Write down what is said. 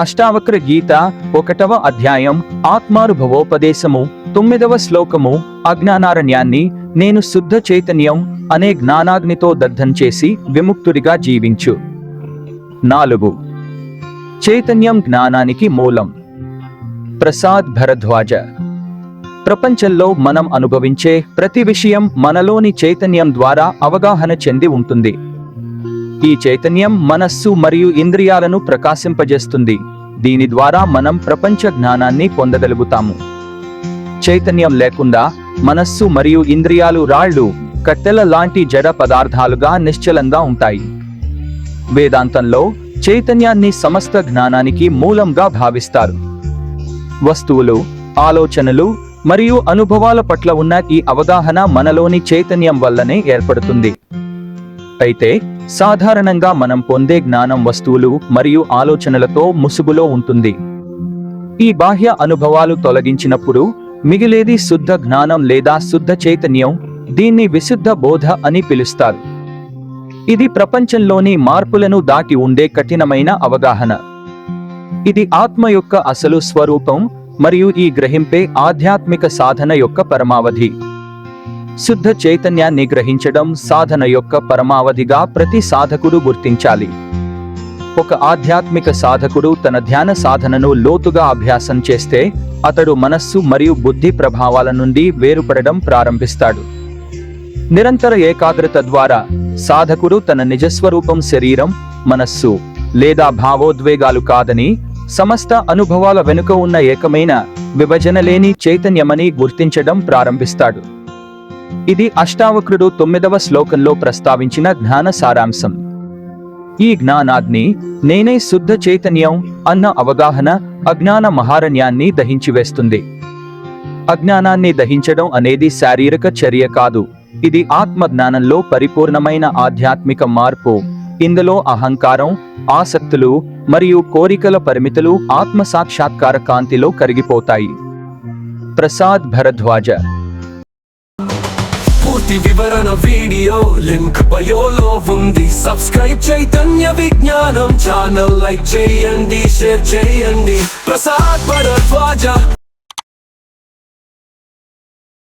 అష్టావక్ర గీత ఒకటవ అధ్యాయం ఆత్మానుభవోపదేశము తొమ్మిదవ శ్లోకము అజ్ఞానారణ్యాన్ని నేను శుద్ధ చైతన్యం అనే జ్ఞానాగ్నితో దగ్ధం చేసి విముక్తుడిగా జీవించు. నాలుగు. చైతన్యం జ్ఞానానికి మూలం. ప్రసాద్ భరద్వాజ. ప్రపంచంలో మనం అనుభవించే ప్రతి విషయం మనలోని చైతన్యం ద్వారా అవగాహన చెంది ఉంటుంది. ఈ చైతన్యం మనస్సు మరియు ఇంద్రియాలను ప్రకాశింపజేస్తుంది. దీని ద్వారా మనం ప్రపంచ జ్ఞానాన్ని పొందగలుగుతాము. చైతన్యం లేకుండా మనస్సు మరియు ఇంద్రియాలు రాళ్ళు కట్టెల లాంటి జడ పదార్థాలుగా నిశ్చలంగా ఉంటాయి. వేదాంతంలో చైతన్యాన్ని సమస్త జ్ఞానానికి మూలంగా భావిస్తారు. వస్తువులు ఆలోచనలు మరియు అనుభవాల పట్ల ఉన్న ఈ అవగాహన మనలోని చైతన్యం వల్లనే ఏర్పడుతుంది. అయితే సాధారణంగా మనం పొందే జ్ఞానం వస్తువులు మరియు ఆలోచనలతో ముసుగులో ఉంటుంది. ఈ బాహ్య అనుభవాలు తొలగించినప్పుడు మిగిలేది శుద్ధ జ్ఞానం లేదా శుద్ధ చైతన్యం దీన్ని విశుద్ధ బోధ అని పిలుస్తారు. ఇది ప్రపంచంలోని మార్పులను దాటి ఉండే కఠినమైన అవగాహన. ఇది ఆత్మ యొక్క అసలు స్వరూపం మరియు ఈ గ్రహింపే ఆధ్యాత్మిక సాధన యొక్క పరమావధి. శుద్ధ చైతన్యాన్ని గ్రహించడం సాధన యొక్క పరమావధిగా ప్రతి సాధకుడు గుర్తించాలి. ఒక ఆధ్యాత్మిక సాధకుడు తన ధ్యాన సాధనను లోతుగా అభ్యాసం చేస్తే అతడు మనస్సు మరియు బుద్ధి ప్రభావాల నుండి వేరుపడడం ప్రారంభిస్తాడు. నిరంతర ఏకాగ్రత ద్వారా సాధకుడు తన నిజస్వరూపం శరీరం మనస్సు లేదా భావోద్వేగాలు కాదని సమస్త అనుభవాల వెనుక ఉన్న ఏకమైన విభజన లేని చైతన్యమని గుర్తించడం ప్రారంభిస్తాడు. ఇది అష్టావక్రుడు తొమ్మిదవ శ్లోకంలో ప్రస్తావించిన జ్ఞాన సారాంశం. ఈ జ్ఞానాగ్ని నేనే శుద్ధ చైతన్యం అన్న అవగాహన అజ్ఞాన మహారణ్యాన్ని దహించివేస్తుంది అజ్ఞానాన్ని దహించడం అనేది శారీరక చర్య కాదు. ఇది ఆత్మ జ్ఞానంలో పరిపూర్ణమైన ఆధ్యాత్మిక మార్పు. ఇందులో అహంకారం ఆసక్తులు మరియు కోరికల పరిమితులు ఆత్మ సాక్షాత్కార కాంతిలో కరిగిపోతాయి. ప్రసాద్ భరద్వాజ పూర్తి వివరణ వీడియో లింక్ బయోలో ఉంది. సబ్స్క్రైబ్ చైతన్య విజ్ఞానం ఛానల్ లైక్ చేయండి షేర్ చేయండి. ప్రసాద్ భరద్వాజ.